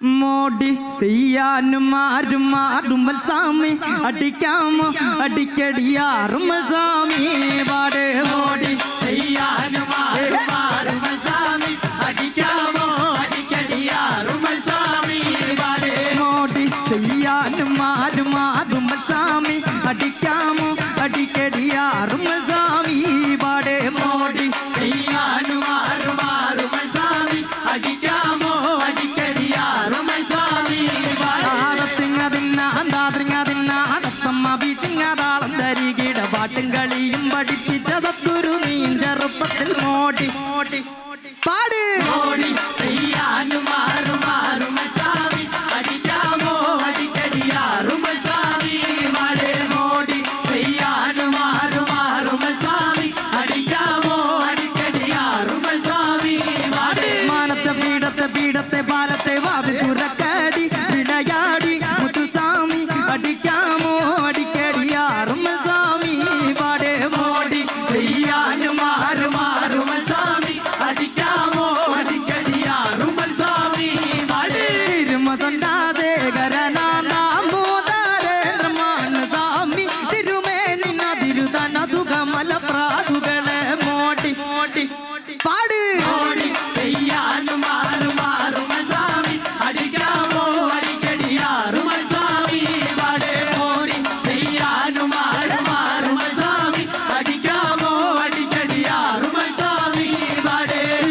മോടി ചെയ്യാനും ആരും ആറുമ്പൽ സാമി അടിക്കാമോ? അടിക്കടിയാറുമ്പൽ സാമി പാട്ടും കളിയും പഠിപ്പിച്ചതൊരു നീൻ ചെറുപ്പത്തിൽ മോടി. മോടി പാട് മോടി ചെയ്യാനും പീഡത്തെ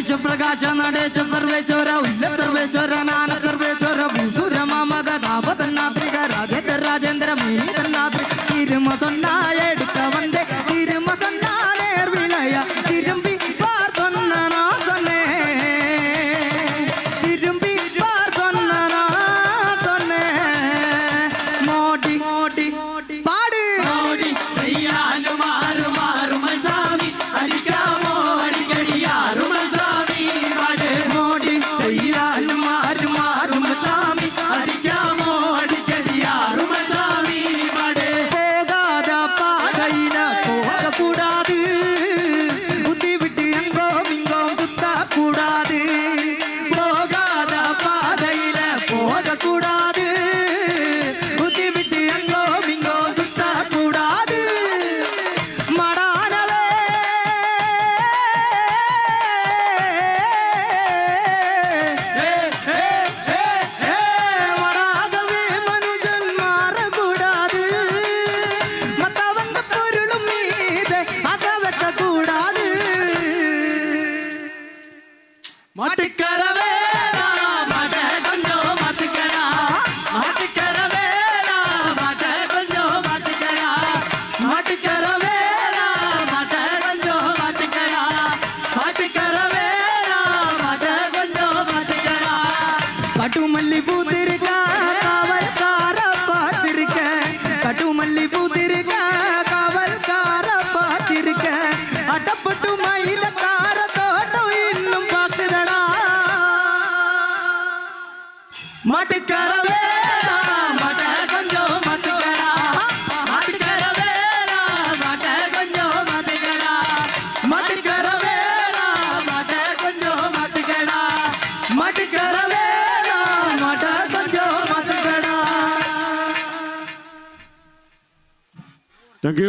യേശു പ്രകാശ നടേശ സർവേശ്വര ഉല്ല സർവേശ്വര നാന സർവേശ്വര ഭൂസുര മാമക താപതന്നാത്രിക രാജേന്ദ്ര രാജേന്ദ്ര മിനി തന്നാത്രി തിരുമതൊന്നായ மாட்டுக்கரவே பட்டு மல்லி பூத்திருக்கா மாட்டுக்கரவே மாட்ட கொஞ்சம் மாட்டுக்கடா. மாட்டுக்கரவே மாட்ட கொஞ்சம் மாட்டுக்கடா. மாட்டுக்கரவே மாட்ட கொஞ்சம் மாட்டுக்கடா. மாட்டுக்கரவே மாட்ட கொஞ்சம் மாட்டுக்கடா தேங்க்யூ